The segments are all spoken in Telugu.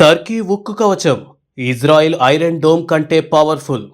టర్కీ ఉక్కు కవచం ఇజ్రాయిల్ ఐరన్ డోమ్ కంటే పవర్ఫుల్.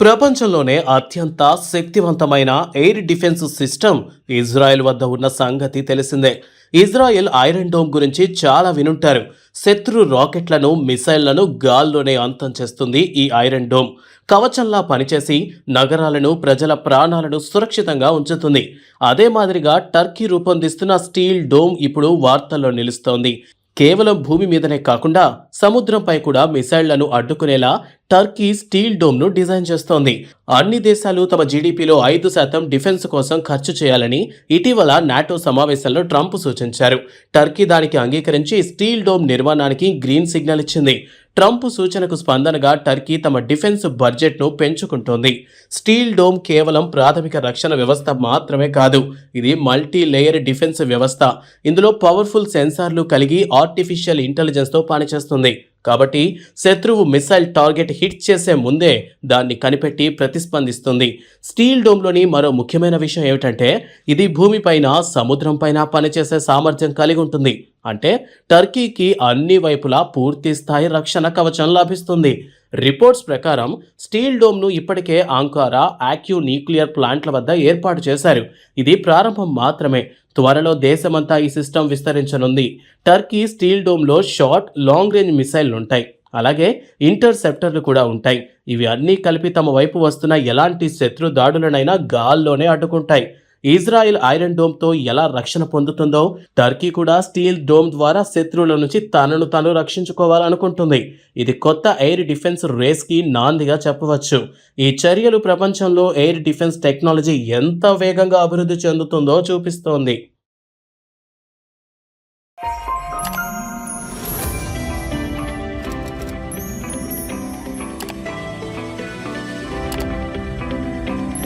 ప్రపంచంలోనే అత్యంత శక్తివంతమైన ఎయిర్ డిఫెన్స్ సిస్టమ్ ఇజ్రాయెల్ వద్ద ఉన్న సంగతి తెలిసిందే. ఇజ్రాయెల్ ఐరన్ డోమ్ గురించి చాలా వినుంటారు. శత్రు రాకెట్లను మిసైళ్ళను గాల్లోనే అంతం చేస్తుంది ఈ ఐరన్ డోమ్. కవచంలా పనిచేసి నగరాలను ప్రజల ప్రాణాలను సురక్షితంగా ఉంచుతుంది. అదే మాదిరిగా టర్కీ రూపొందిస్తున్న స్టీల్ డోమ్ ఇప్పుడు వార్తల్లో నిలుస్తోంది. కేవలం భూమి మీదనే కాకుండా సముద్రంపై కూడా మిసైళ్ళను అడ్డుకునేలా టర్కీ స్టీల్ డోమ్ను డిజైన్ చేస్తోంది. అన్ని దేశాలు తమ జీడీపీలో ఐదు శాతం డిఫెన్స్ కోసం ఖర్చు చేయాలని ఇటీవల నాటో సమావేశంలో ట్రంప్ సూచించారు. టర్కీ దానికి అంగీకరించి స్టీల్ డోమ్ నిర్మాణానికి గ్రీన్ సిగ్నల్ ఇచ్చింది. ట్రంప్ సూచనకు స్పందనగా టర్కీ తమ డిఫెన్స్ బడ్జెట్ను పెంచుకుంటోంది. స్టీల్ డోమ్ కేవలం ప్రాథమిక రక్షణ వ్యవస్థ మాత్రమే కాదు ఇది మల్టీ లేయర్ డిఫెన్స్ వ్యవస్థ. ఇందులో పవర్ఫుల్ సెన్సార్లు కలిగి ఆర్టిఫిషియల్ ఇంటెలిజెన్స్తో పనిచేస్తుంది. కాబట్టి శత్రువు మిసైల్ టార్గెట్ హిట్ చేసే ముందే దాన్ని కనిపెట్టి ప్రతిస్పందిస్తుంది. స్టీల్ డోమ్లోని మరో ముఖ్యమైన విషయం ఏమిటంటే ఇది భూమిపైన సముద్రంపైన పనిచేసే సామర్థ్యం కలిగి ఉంటుంది. అంటే టర్కీకి అన్ని వైపులా పూర్తి స్థాయి రక్షణ కవచం లభిస్తుంది. రిపోర్ట్స్ ప్రకారం స్టీల్ డోమ్ను ఇప్పటికే ఆంకారా యాక్యూ న్యూక్లియర్ ప్లాంట్ల వద్ద ఏర్పాటు చేశారు. ఇది ప్రారంభం మాత్రమే. త్వరలో దేశమంతా ఈ సిస్టమ్ విస్తరించనుంది. టర్కీ స్టీల్ డోమ్లో షార్ట్ లాంగ్ రేంజ్ మిసైల్ ఉంటాయి అలాగే ఇంటర్సెప్టర్లు కూడా ఉంటాయి. ఇవి అన్నీ కలిపి తమ వైపు వస్తున్న ఎలాంటి శత్రు దాడులనైనా గాల్లోనే అడ్డుకుంటాయి. ఇజ్రాయెల్ ఐరన్ డోమ్తో ఎలా రక్షణ పొందుతుందో టర్కీ కూడా స్టీల్ డోమ్ ద్వారా శత్రువుల నుంచి తనను తాను రక్షించుకోవాలనుకుంటుంది. ఇది కొత్త ఎయిర్ డిఫెన్స్ రేస్కి నాందిగా చెప్పవచ్చు. ఈ చర్యలు ప్రపంచంలో ఎయిర్ డిఫెన్స్ టెక్నాలజీ ఎంత వేగంగా అభివృద్ధి చెందుతుందో చూపిస్తోంది.